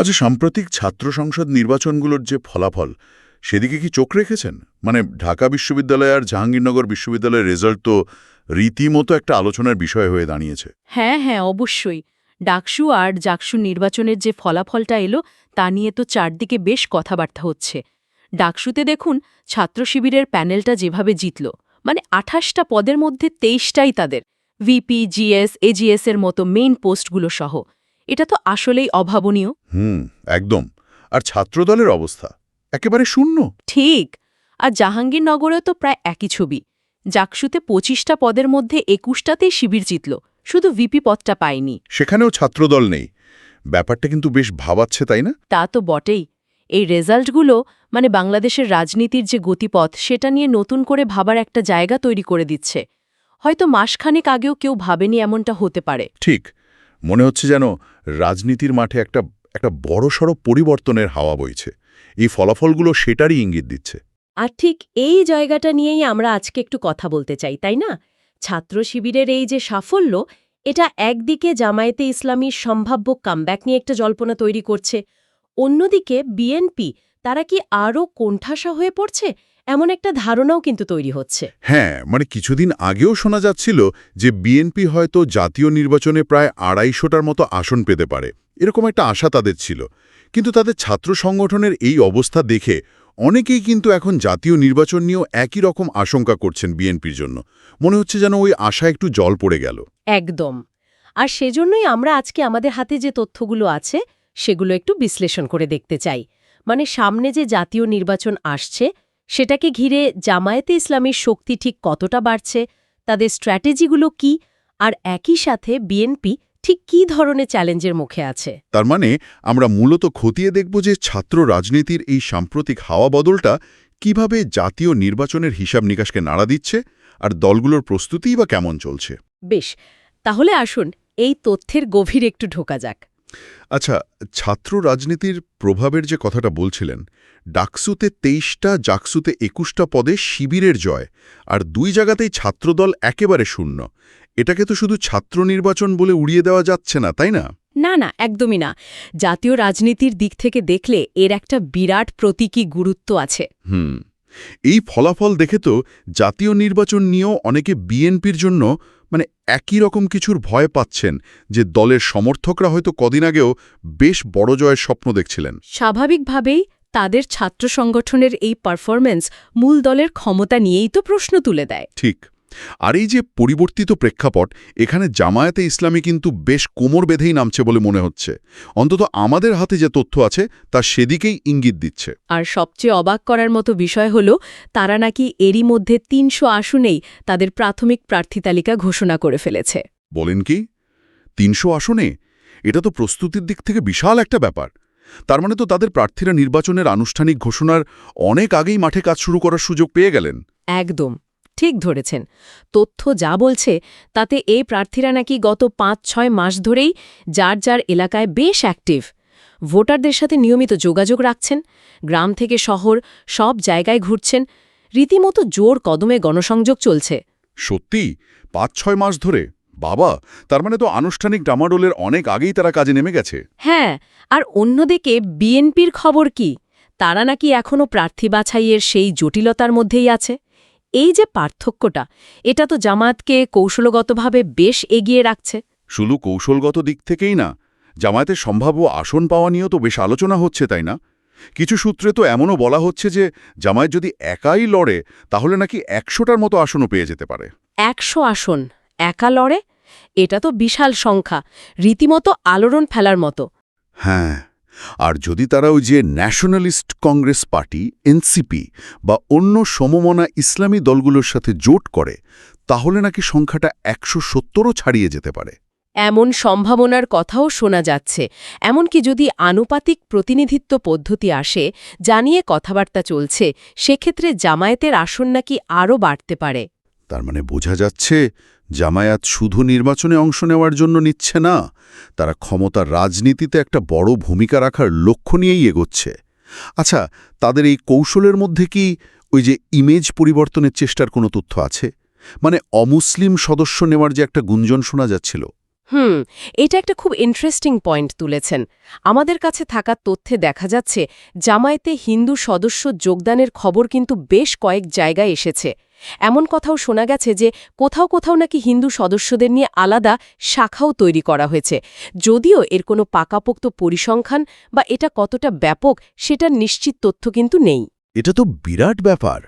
আচ্ছা সাম্প্রতিক ছাত্র সংসদ নির্বাচনগুলোর যে ফলাফল, সেদিকে কি চোখ রেখেছেন? মানে ঢাকা বিশ্ববিদ্যালয় আর জাহাঙ্গীরনগর বিশ্ববিদ্যালয়ের রেজাল্ট তো রীতিমতো একটা আলোচনার বিষয় হয়ে দাঁড়িয়েছে। হ্যাঁ হ্যাঁ অবশ্যই। ডাকসু আর জাকসু নির্বাচনের যে ফলাফলটা এলো, তা নিয়ে তো চারদিকে বেশ কথাবার্তা হচ্ছে। ডাকসুতে দেখুন, ছাত্র শিবিরের প্যানেলটা যেভাবে জিতল মানে আঠাশটা পদের মধ্যে তেইশটাই তাদের, ভিপি, জিএস এজিএস এর মতো মেইন পোস্টগুলো সহ। এটা তো আসলেই অভাবনীয়। হুম একদম। আর ছাত্রদলের অবস্থা একেবারে শূন্য। ঠিক। আর জাহাঙ্গীরনগরেও তো প্রায় একই ছবি। জাকসুতে পঁচিশটা পদের মধ্যে একুশটাতেই শিবির জিতল। শুধু ভিপি পদটা পায়নি। সেখানেও ছাত্রদল নেই। ব্যাপারটা কিন্তু বেশ ভাবাচ্ছে তাই না? তা তো বটেই। এই রেজাল্টগুলো মানে বাংলাদেশের রাজনীতির যে গতিপথ সেটা নিয়ে নতুন করে ভাবার একটা জায়গা তৈরি করে দিচ্ছে। হয়তো মাসখানেক আগেও কেউ ভাবেনি এমনটা হতে পারে। ঠিক। মনে হচ্ছে যেন রাজনীতির মাঠে একটা একটা বড়সড় পরিবর্তনের হাওয়া বইছে। এই ফলাফলগুলো সেটারই ইঙ্গিত দিচ্ছে। আর ঠিক এই জায়গাটা নিয়েই আমরা আজকে একটু কথা বলতে চাই, তাই না? ছাত্র শিবিরের এই যে সাফল্য, এটা একদিকে জামায়াতে ইসলামীর সম্ভাব্য কামব্যাক নিয়ে একটা জল্পনা তৈরি করছে। অন্যদিকে বিএনপি, তারা কি আরও কোণঠাসা হয়ে পড়ছে? এমন একটা ধারণাও কিন্তু তৈরি হচ্ছে। হ্যাঁ মানে কিছুদিন আগেও শোনা যাচ্ছিল যে বিএনপি হয়তো জাতীয় নির্বাচনে প্রায় আড়াইশোটার মতো আসন পেতে পারে। এরকম একটা আশা তাদের ছিল। কিন্তু তাদের ছাত্র সংগঠনের এই অবস্থা দেখে অনেকেই কিন্তু এখন জাতীয় নির্বাচন নিয়েও একই রকম আশঙ্কা করছেন বিএনপির জন্য। মনে হচ্ছে যেন ওই আশা একটু জল পড়ে গেল। একদম। আর সেজন্যই আমরা আজকে আমাদের হাতে যে তথ্যগুলো আছে সেগুলো একটু বিশ্লেষণ করে দেখতে চাই। মানে সামনে যে জাতীয় নির্বাচন আসছে সেটাকে ঘিরে জামায়াতে ইসলামের শক্তি ঠিক কতটা বাড়ছে তাদের স্ট্র্যাটেজিগুলো কি আর একই সাথে বিএনপি ঠিক কী ধরনের চ্যালেঞ্জের মুখে আছে? তার মানে আমরা মূলত খতিয়ে দেখব যে ছাত্র রাজনীতির এই সাম্প্রতিক হাওয়া বদলটা কীভাবে জাতীয় নির্বাচনের হিসাব নিকাশকে নাড়া দিচ্ছে আর দলগুলোর প্রস্তুতিই বা কেমন চলছে। বেশ তাহলে আসুন এই তথ্যের গভীর একটু ঢোকা যাক। আচ্ছা ছাত্র রাজনীতির প্রভাবের যে কথাটা বলছিলেন ডাকসুতে তেইশটা জাকসুতে একুশটা পদে শিবিরের জয় আর দুই জায়গাতেই ছাত্রদল একেবারে শূন্য। এটাকে তো শুধু ছাত্র নির্বাচন বলে উড়িয়ে দেওয়া যাচ্ছে না তাই না? না না একদমই না। জাতীয় রাজনীতির দিক থেকে দেখলে এর একটা বিরাট প্রতীকী গুরুত্ব আছে। হুম। এই ফলাফল দেখে তো জাতীয় নির্বাচন নিয়েও অনেকে বিএনপির জন্য মানে একই রকম কিছুর ভয় পাচ্ছেন যে দলের সমর্থকরা হয়তো কদিন আগেও বেশ বড় জয়ের স্বপ্ন দেখছিলেন। স্বাভাবিকভাবেই তাদের ছাত্র সংগঠনের এই পারফরমেন্স মূল দলের ক্ষমতা নিয়েই তো প্রশ্ন তুলে দেয়। ঠিক। আর এই যে পরিবর্তিত প্রেক্ষাপট এখানে জামায়াতে ইসলামী কিন্তু বেশ কোমর বেঁধেই নামছে বলে মনে হচ্ছে। অন্তত আমাদের হাতে যে তথ্য আছে তা সেদিকেই ইঙ্গিত দিচ্ছে। আর সবচেয়ে অবাক করার মতো বিষয় হল তারা নাকি এরই মধ্যে তিনশো আসনেই তাদের প্রাথমিক প্রার্থী তালিকা ঘোষণা করে ফেলেছে। বলেন কি? তিনশো আসনে? এটা তো প্রস্তুতির দিক থেকে বিশাল একটা ব্যাপার। তার মানে তো তাদের প্রার্থীরা নির্বাচনের আনুষ্ঠানিক ঘোষণার অনেক আগেই মাঠে কাজ শুরু করার সুযোগ পেয়ে গেলেন। একদম। ঠিক ধরেছেন। তথ্য যা বলছে তাতে এই প্রার্থীরা নাকি গত পাঁচ ছয় মাস ধরেই যার যার এলাকায় বেশ অ্যাক্টিভ। ভোটারদের সাথে নিয়মিত যোগাযোগ রাখছেন গ্রাম থেকে শহর সব জায়গায় ঘুরছেন রীতিমতো জোর কদমে গণসংযোগ চলছে। সত্যি? পাঁচ ছয় মাস ধরে? বাবা তার মানে তো আনুষ্ঠানিক ডামাডোলের অনেক আগেই তারা কাজে নেমে গেছে। হ্যাঁ আর অন্যদিকে বিএনপির খবর কি? তারা নাকি এখনও প্রার্থী বাছাইয়ের সেই জটিলতার মধ্যেই আছে। এই যে পার্থক্যটা এটা তো জামায়াতকে কৌশলগতভাবে বেশ এগিয়ে রাখছে। শুধু কৌশলগত দিক থেকেই না জামায়াতের সম্ভাব্য আসন পাওয়া নিয়েও তো বেশ আলোচনা হচ্ছে তাই না? কিছু সূত্রে তো এমনও বলা হচ্ছে যে জামায়াত যদি একাই লড়ে তাহলে নাকি একশোটার মতো আসনও পেয়ে যেতে পারে। একশো আসন একা লড়ে? এটা তো বিশাল সংখ্যা রীতিমতো আলোড়ন ফেলার মতো। হ্যাঁ। আর যদি তারা ওই যে ন্যাশনালিস্ট কংগ্রেস পার্টি এনসিপি বা অন্য সমমনা ইসলামী দলগুলোর সাথে জোট করে তাহলে নাকি সংখ্যাটা একশো সত্তরও ছাড়িয়ে যেতে পারে। এমন সম্ভাবনার কথাও শোনা যাচ্ছে। এমনকি যদি আনুপাতিক প্রতিনিধিত্ব পদ্ধতি আসে জানিয়ে কথাবার্তা চলছে সেক্ষেত্রে জামায়াতের আসন নাকি আরও বাড়তে পারে। তার মানে বোঝা যাচ্ছে জামায়াত শুধু নির্বাচনে অংশ নেওয়ার জন্য নিচ্ছে না, তারা ক্ষমতার রাজনীতিতে একটা বড় ভূমিকা রাখার লক্ষ্য নিয়েই এগোচ্ছে। আচ্ছা তাদের এই কৌশলের মধ্যে কি ওই যে ইমেজ পরিবর্তনের চেষ্টার কোনো তথ্য আছে? মানে অমুসলিম সদস্য নেওয়ার যে একটা গুঞ্জন শোনা যাচ্ছিল। হুম, এটা একটা খুব ইন্টারেস্টিং পয়েন্ট তুলেছেন। আমাদের কাছে থাকা তথ্যে দেখা যাচ্ছে, জামায়াতে হিন্দু সদস্য যোগদানের খবর কিন্তু বেশ কয়েক জায়গায় এসেছে। এমন কথাও শোনা গেছে যে কোথাও কোথাও নাকি হিন্দু সদস্যদের নিয়ে আলাদা শাখাও তৈরি করা হয়েছে। যদিও এর কোনো পাকাপোক্ত পরিসংখ্যান বা এটা কতটা ব্যাপক সেটার নিশ্চিত তথ্য কিন্তু নেই। এটা তো বিরাট ব্যাপার।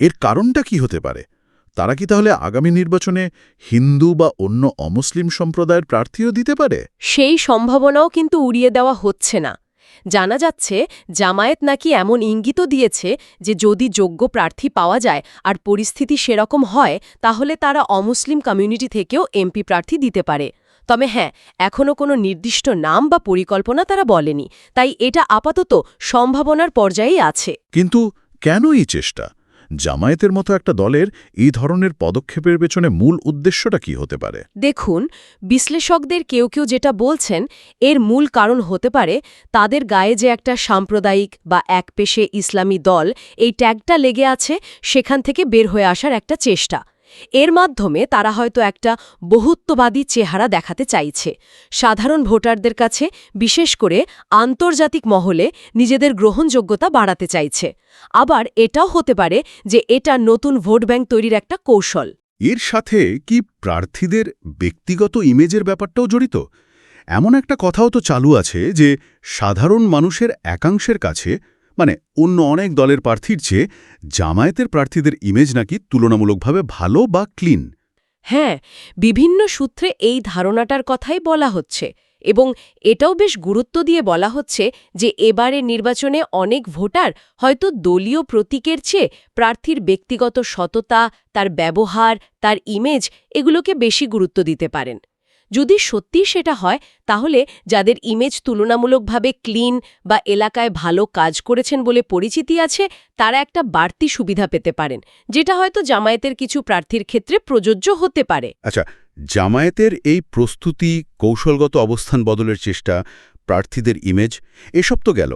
এর কারণটা কি হতে পারে? তারা কি তাহলে আগামী নির্বাচনে হিন্দু বা অন্য অমুসলিম সম্প্রদায়ের প্রার্থীও দিতে পারে? সেই সম্ভাবনাও কিন্তু উড়িয়ে দেওয়া হচ্ছে না। জানা যাচ্ছে, জামায়াত নাকি এমন ইঙ্গিতও দিয়েছে যে যদি যোগ্য প্রার্থী পাওয়া যায় আর পরিস্থিতি সেরকম হয়, তাহলে তারা অমুসলিম কমিউনিটি থেকেও এমপি প্রার্থী দিতে পারে। তবে হ্যাঁ এখনও কোনো নির্দিষ্ট নাম বা পরিকল্পনা তারা বলেনি, তাই এটা আপাতত সম্ভাবনার পর্যায়েই আছে। কিন্তু কেন এই চেষ্টা? জামায়াতের মতো একটা দলের এই ধরনের পদক্ষেপের পেছনে মূল উদ্দেশ্যটা কি হতে পারে? দেখুন, বিশ্লেষকদের কেউ কেউ যেটা বলছেন, এর মূল কারণ হতে পারে তাদের গায়ে যে একটা সাম্প্রদায়িক বা একপেশে ইসলামী দল, এই ট্যাগটা লেগে আছে সেখান থেকে বের হয়ে আসার একটা চেষ্টা। এর মাধ্যমে তারা হয়তো একটা বহুত্ববাদী চেহারা দেখাতে চাইছে। সাধারণ ভোটারদের কাছে, বিশেষ করে আন্তর্জাতিক মহলে, নিজেদের গ্রহণযোগ্যতা বাড়াতে চাইছে। আবার এটাও হতে পারে যে এটা নতুন ভোট ব্যাংক তৈরির একটা কৌশল। এর সাথে কি প্রার্থীদের ব্যক্তিগত ইমেজের ব্যাপারটাও জড়িত? এমন একটা কথাও তো চালু আছে যে সাধারণ মানুষের একাংশের কাছে মানে অন্য অনেক দলের প্রার্থীর চেয়ে জামায়াতের প্রার্থীদের ইমেজ নাকি তুলনামূলকভাবে ভালো বা ক্লিন হ্যাঁ বিভিন্ন সূত্রে এই ধারণাটার কথাই বলা হচ্ছে এবং এটাও বেশ গুরুত্ব দিয়ে বলা হচ্ছে যে এবারে নির্বাচনে অনেক ভোটার হয়তো দলীয় প্রতীকের চেয়ে প্রার্থীর ব্যক্তিগত সততা, তার ব্যবহার, তার ইমেজ এগুলোকে বেশি গুরুত্ব দিতে পারেন। যদি সত্যি সেটা হয়, তাহলে যাদের ইমেজ তুলনামূলকভাবে ক্লিন বা এলাকায় ভালো কাজ করেছেন বলে পরিচিতি আছে, তারা একটা বাড়তি সুবিধা পেতে পারেন, যেটা হয়তো জামায়াতের কিছু প্রার্থীর ক্ষেত্রে প্রযোজ্য হতে পারে। আচ্ছা জামায়াতের এই প্রস্তুতি, কৌশলগত অবস্থান বদলের চেষ্টা, প্রার্থীদের ইমেজ এসব তো গেল।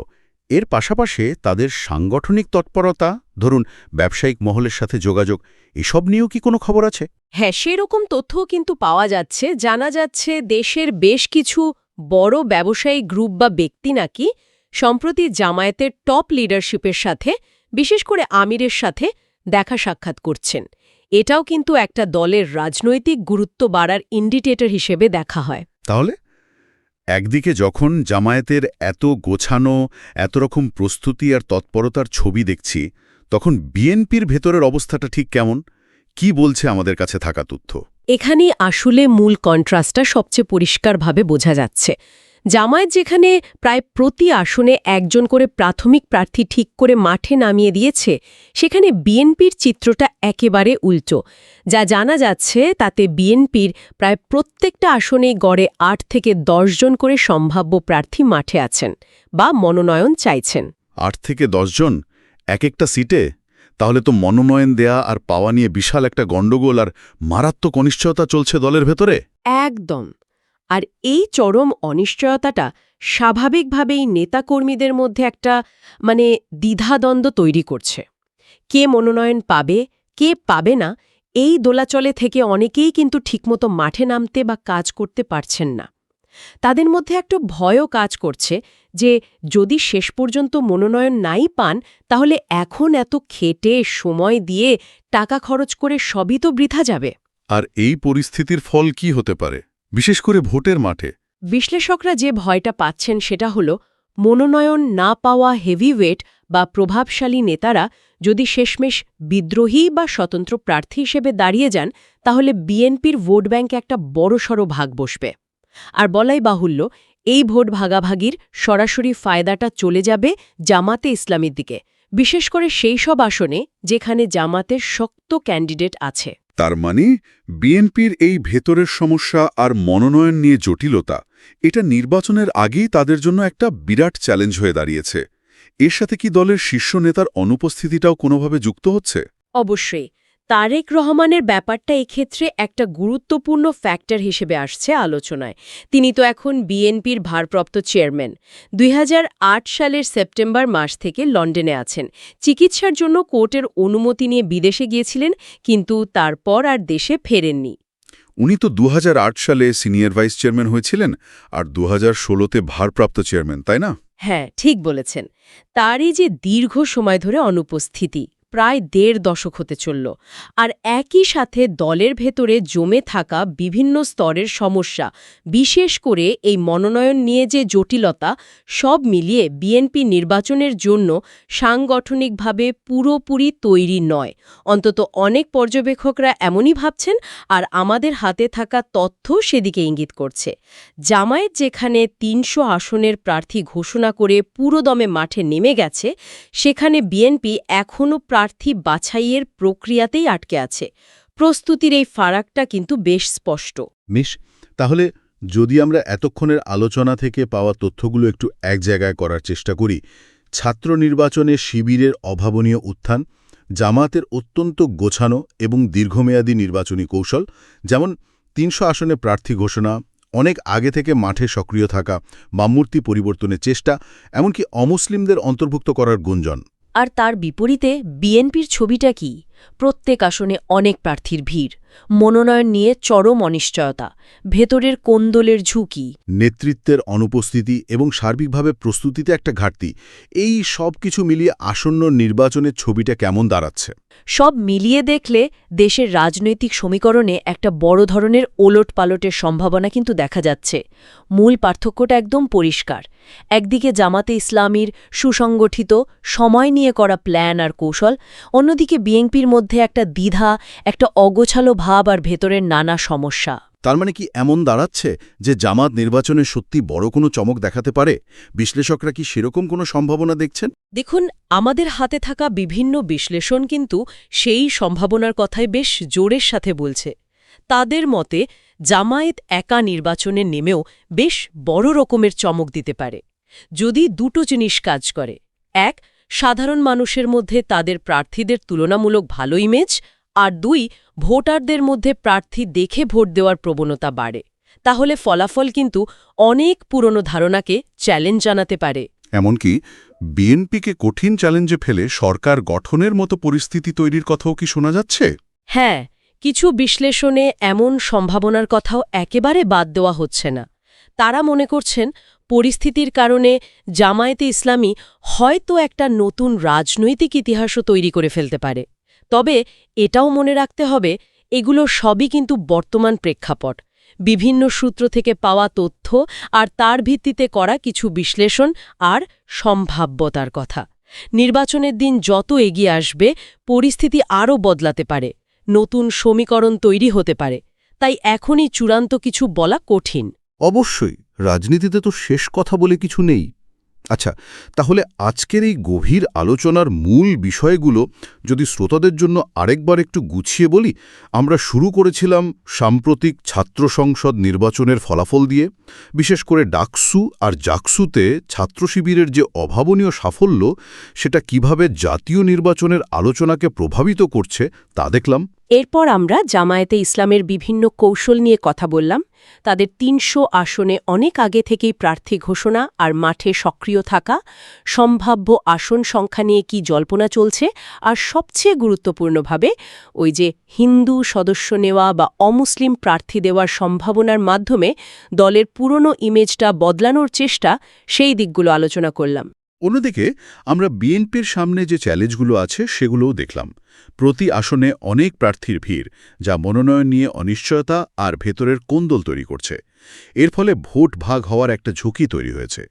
এর পাশাপাশি তাদের সাংগঠনিক তৎপরতা, ধরুন ব্যবসায়িক মহলের সাথে যোগাযোগ, এসব নিয়েও কি কোনো খবর আছে? হ্যাঁ সেরকম তথ্যও কিন্তু পাওয়া যাচ্ছে। জানা যাচ্ছে দেশের বেশ কিছু বড় ব্যবসায়ী গ্রুপ বা ব্যক্তি নাকি সম্প্রতি জামায়াতের টপ লিডারশিপের সাথে, বিশেষ করে আমিরের সাথে দেখা সাক্ষাৎ করছেন। এটাও কিন্তু একটা দলের রাজনৈতিক গুরুত্ব বাড়ার ইন্ডিকেটর হিসেবে দেখা হয়। তাহলে? একদিকে যখন জামায়াতের এত গোছানো, এত রকম প্রস্তুতি আর তৎপরতার ছবি দেখছি, তখন বিএনপির ভেতরের অবস্থাটা ঠিক কেমন? কি বলছে আমাদের কাছে থাকা তথ্য? এখানে আসলে মূল কন্ট্রাস্টটা সবচেয়ে পরিষ্কারভাবে বোঝা যাচ্ছে। জামায়াত যেখানে প্রায় প্রতি আসনে একজন করে প্রাথমিক প্রার্থী ঠিক করে মাঠে নামিয়ে দিয়েছে সেখানে বিএনপির চিত্রটা একেবারে উল্টো। যা জানা যাচ্ছে তাতে বিএনপির প্রায় প্রত্যেকটা আসনেই গড়ে আট থেকে জন করে সম্ভাব্য প্রার্থী মাঠে আছেন বা মনোনয়ন চাইছেন। আট থেকে জন? এক একটা সিটে? তাহলে তো মনোনয়ন দেয়া আর পাওয়া নিয়ে বিশাল একটা গণ্ডগোল আর মারাত্মক অনিশ্চয়তা চলছে দলের ভেতরে? একদম। আর এই চরম অনিশ্চয়তাটা স্বাভাবিকভাবেই নেতাকর্মীদের মধ্যে একটা মানে দ্বিধাদ্বন্দ্ব তৈরি করছে। কে মনোনয়ন পাবে, কে পাবে না, এই দোলাচলে থেকে অনেকেই কিন্তু ঠিকমতো মাঠে নামতে বা কাজ করতে পারছেন না। তাদের মধ্যে একটা ভয়ও কাজ করছে যে যদি শেষ পর্যন্ত মনোনয়ন নাই পান তাহলে এখন এত খেটে সময় দিয়ে টাকা খরচ করে সবই তো বৃথা যাবে। আর এই পরিস্থিতির ফল কি হতে পারে? বিশেষ করে ভোটের মাঠে। বিশ্লেষকরা যে ভয়টা পাচ্ছেন সেটা হল মনোনয়ন না পাওয়া হেভিওয়েট বা প্রভাবশালী নেতারা যদি শেষমেশ বিদ্রোহী বা স্বতন্ত্র প্রার্থী হিসেবে দাঁড়িয়ে যান তাহলে বিএনপির ভোট ব্যাংকে একটা বড়সড় ভাগ বসবে। আর বলাই বাহুল্য এই ভোট ভাগাভাগির সরাসরি ফায়দাটা চলে যাবে জামাতে ইসলামীর দিকে বিশেষ করে সেই সব আসনে যেখানে জামাতের শক্ত ক্যান্ডিডেট আছে। তার মানে বিএনপির এই ভেতরের সমস্যা আর মনোনয়ন নিয়ে জটিলতা এটা নির্বাচনের আগেই তাদের জন্য একটা বিরাট চ্যালেঞ্জ হয়ে দাঁড়িয়েছে। এর সাথে কি দলের শীর্ষ নেতার অনুপস্থিতিটাও কোনোভাবে যুক্ত হচ্ছে? অবশ্যই তারেক রহমানের ব্যাপারটা এক্ষেত্রে একটা গুরুত্বপূর্ণ ফ্যাক্টর হিসেবে আসছে আলোচনায়। তিনি তো এখন বিএনপির ভারপ্রাপ্ত চেয়ারম্যান। দুই হাজার আট সালের সেপ্টেম্বর মাস থেকে লন্ডনে আছেন। চিকিৎসার জন্য কোর্টের অনুমতি নিয়ে বিদেশে গিয়েছিলেন কিন্তু তারপর আর দেশে ফেরেননি। উনি তো দু হাজার আট সালে সিনিয়র ভাইস চেয়ারম্যান হয়েছিলেন আর দু হাজার ষোলোতে ভারপ্রাপ্ত চেয়ারম্যান তাই না? হ্যাঁ ঠিক বলেছেন। তারই যে দীর্ঘ সময় ধরে অনুপস্থিতি। প্রায় দেড় দশক হতে চলল, আর একই সাথে দলের ভেতরে জমে থাকা বিভিন্ন স্তরের সমস্যা, বিশেষ করে এই মনোনয়ন নিয়ে যে জটিলতা, সব মিলিয়ে বিএনপি নির্বাচনের জন্য সাংগঠনিকভাবে পুরোপুরি তৈরি নয়। অন্তত অনেক পর্যবেক্ষকরা এমনই ভাবছেন, আর আমাদের হাতে থাকা তথ্য সেদিকে ইঙ্গিত করছে। জামায়াত যেখানে তিনশো আসনের প্রার্থী ঘোষণা করে পুরোদমে মাঠে নেমে গেছে, সেখানে বিএনপি এখনও প্রার্থী বাছাইয়ের প্রক্রিয়াতেই আটকে আছে। প্রস্তুতির এই ফারাকটা কিন্তু বেশ স্পষ্ট। মিশ তাহলে যদি আমরা এতক্ষণের আলোচনা থেকে পাওয়া তথ্যগুলো একটু এক জায়গায় করার চেষ্টা করি, ছাত্র নির্বাচনে শিবিরের অভাবনীয় উত্থান জামাতের অত্যন্ত গোছানো এবং দীর্ঘমেয়াদী নির্বাচনী কৌশল, যেমন তিনশো আসনে প্রার্থী ঘোষণা, অনেক আগে থেকে মাঠে সক্রিয় থাকা বামমূর্তি পরিবর্তনের চেষ্টা, এমনকি অমুসলিমদের অন্তর্ভুক্ত করার গুঞ্জন। আর তার বিপরীতে বিএনপির ছবিটা কি? প্রত্যেক আসনে অনেক প্রার্থীর ভিড়। মনোনয়ন নিয়ে চরম অনিশ্চয়তা। ভেতরের কোন্দলের ঝুঁকি। নেতৃত্বের অনুপস্থিতি এবং সার্বিকভাবে প্রস্তুতিতে একটা ঘাটতি। এই সব কিছু মিলিয়ে আসন্ন নির্বাচনের ছবিটা কেমন দাঁড়াচ্ছে? সব মিলিয়ে দেখলে দেশের রাজনৈতিক সমীকরণে একটা বড় ধরনের ওলট পালটের সম্ভাবনা কিন্তু দেখা যাচ্ছে। মূল পার্থক্যটা একদম পরিষ্কার। একদিকে জামাতে ইসলামীর সুসংগঠিত সময় নিয়ে করা প্ল্যান আর কৌশল অন্যদিকে বিএনপির মধ্যে একটা দ্বিধা একটা অগোছালো ভাব আর ভেতরের নানা সমস্যা। তার মানে কি এমন দাঁড়াচ্ছে যে জামাত নির্বাচনে সত্যি বড় কোনো চমক দেখাতে পারে? বিশ্লেষকরা কি সেরকম কোনো সম্ভাবনা দেখছেন? দেখুন আমাদের হাতে থাকা বিভিন্ন বিশ্লেষণ কিন্তু সেই সম্ভাবনার কথাই বেশ জোরের সাথে বলছে। তাদের মতে জামায়াত একা নির্বাচনে নেমেও বেশ বড় রকমের চমক দিতে পারে। যদি দুটো জিনিস কাজ করে এক সাধারণ মানুষের মধ্যে তাদের প্রার্থীদের তুলনামূলক ভালো ইমেজ আর দুই ভোটারদের মধ্যে প্রার্থী দেখে ভোট দেওয়ার প্রবণতা বাড়ে। তাহলে ফলাফল কিন্তু অনেক পুরনো ধারণাকে চ্যালেঞ্জ জানাতে পারে। এমনকি বিএনপিকে কঠিন চ্যালেঞ্জে ফেলে সরকার গঠনের মতো পরিস্থিতি তৈরির কথাও কি শোনা যাচ্ছে? হ্যাঁ কিছু বিশ্লেষণে এমন সম্ভাবনার কথাও একেবারে বাদ দেওয়া হচ্ছে না। তারা মনে করছেন পরিস্থিতির কারণে জামায়াতে ইসলামী হয়তো একটা নতুন রাজনৈতিক ইতিহাসও তৈরি করে ফেলতে পারে। তবে এটাও মনে রাখতে হবে, এগুলো সবই কিন্তু বর্তমান প্রেক্ষাপট। বিভিন্ন সূত্র থেকে পাওয়া তথ্য আর তার ভিত্তিতে করা কিছু বিশ্লেষণ আর সম্ভাব্যতার কথা। নির্বাচনের দিন যত এগিয়ে আসবে, পরিস্থিতি আরও বদলাতে পারে, নতুন সমীকরণ তৈরি হতে পারে। তাই এখনই চূড়ান্ত কিছু বলা কঠিন। অবশ্যই, রাজনীতিতে তো শেষ কথা বলে কিছু নেই। আচ্ছা তাহলে আজকের এই গভীর আলোচনার মূল বিষয়গুলো যদি শ্রোতাদের জন্য আরেকবার একটু গুছিয়ে বলি, আমরা শুরু করেছিলাম সাম্প্রতিক ছাত্র সংসদ নির্বাচনের ফলাফল দিয়ে। বিশেষ করে ডাকসু আর জাকসুতে ছাত্র শিবিরের যে অভাবনীয় সাফল্য, সেটা কীভাবে জাতীয় নির্বাচনের আলোচনাকে প্রভাবিত করছে তা দেখলাম। এরপর আমরা জামায়াতে ইসলামের বিভিন্ন কৌশল নিয়ে কথা বললাম। তাদের তিনশো আসনে অনেক আগে থেকেই প্রার্থী ঘোষণা আর মাঠে সক্রিয় থাকা, সম্ভাব্য আসন সংখ্যা নিয়ে কি জল্পনা চলছে আর সবচেয়ে গুরুত্বপূর্ণভাবে ওই যে হিন্দু সদস্য নেওয়া বা অমুসলিম প্রার্থী দেওয়ার সম্ভাবনার মাধ্যমে দলের পুরনো ইমেজটা বদলানোর চেষ্টা সেই দিকগুলো আলোচনা করলাম। অন্যদিকে, আমরা বিএনপির সামনে যে চ্যালেঞ্জগুলো আছে সেগুলোও দেখলাম। প্রতি আসনে অনেক প্রার্থীর ভিড়, যা মনোনয়ন নিয়ে অনিশ্চয়তা আর ভেতরের কোন্দল তৈরি করছে। এর ফলে ভোট ভাগ হওয়ার একটা ঝুঁকি তৈরি হয়েছে।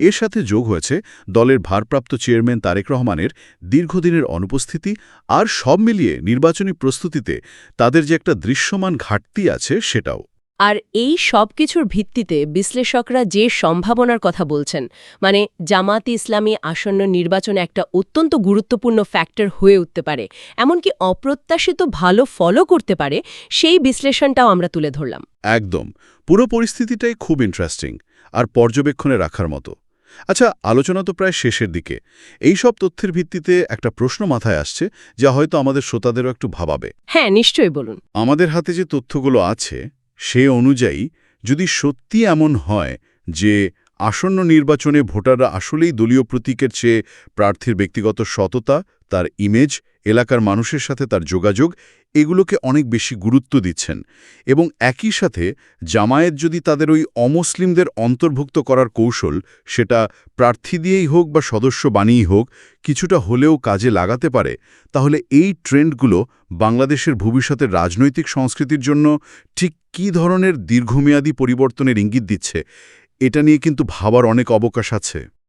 এর সাথে যোগ হয়েছে দলের ভারপ্রাপ্ত চেয়ারম্যান তারেক রহমানের দীর্ঘদিনের অনুপস্থিতি আর সব মিলিয়ে নির্বাচনী প্রস্তুতিতে তাদের যে একটা দৃশ্যমান ঘাটতি আছে সেটাও। আর এই সব কিছুর ভিত্তিতে বিশ্লেষকরা যে সম্ভাবনার কথা বলছেন মানে জামাত ইসলামী আসন্ন নির্বাচন একটা অত্যন্ত গুরুত্বপূর্ণ ফ্যাক্টর হয়ে উঠতে পারে এমনকি অপ্রত্যাশিত ভালো ফলো করতে পারে সেই বিশ্লেষণটাও আমরা তুলে ধরলাম। একদম। পুরো পরিস্থিতিটাই খুব ইন্টারেস্টিং আর পর্যবেক্ষণে রাখার মতো। আচ্ছা আলোচনা তো প্রায় শেষের দিকে। এই সব তথ্যের ভিত্তিতে একটা প্রশ্ন মাথায় আসছে যা হয়তো আমাদের শ্রোতাদেরও একটু ভাবাবে। হ্যাঁ নিশ্চয়ই বলুন। আমাদের হাতে যে তথ্যগুলো আছে সে অনুযায়ী যদি সত্যি এমন হয় যে আসন্ন নির্বাচনে ভোটাররা আসলেই দলীয় প্রতীকের চেয়ে প্রার্থীর ব্যক্তিগত সততা, তার ইমেজ এলাকার মানুষের সাথে তার যোগাযোগ এগুলোকে অনেক বেশি গুরুত্ব দিচ্ছেন। এবং একই সাথে জামায়াত যদি তাদের ওই অমুসলিমদের অন্তর্ভুক্ত করার কৌশল সেটা প্রার্থী দিয়েই হোক বা সদস্য বানিয়েই হোক কিছুটা হলেও কাজে লাগাতে পারে, তাহলে এই ট্রেন্ডগুলো বাংলাদেশের ভবিষ্যতের রাজনৈতিক সংস্কৃতির জন্য ঠিক কী ধরনের দীর্ঘমেয়াদী পরিবর্তনের ইঙ্গিত দিচ্ছে? এটা নিয়ে কিন্তু ভাবার অনেক অবকাশ আছে।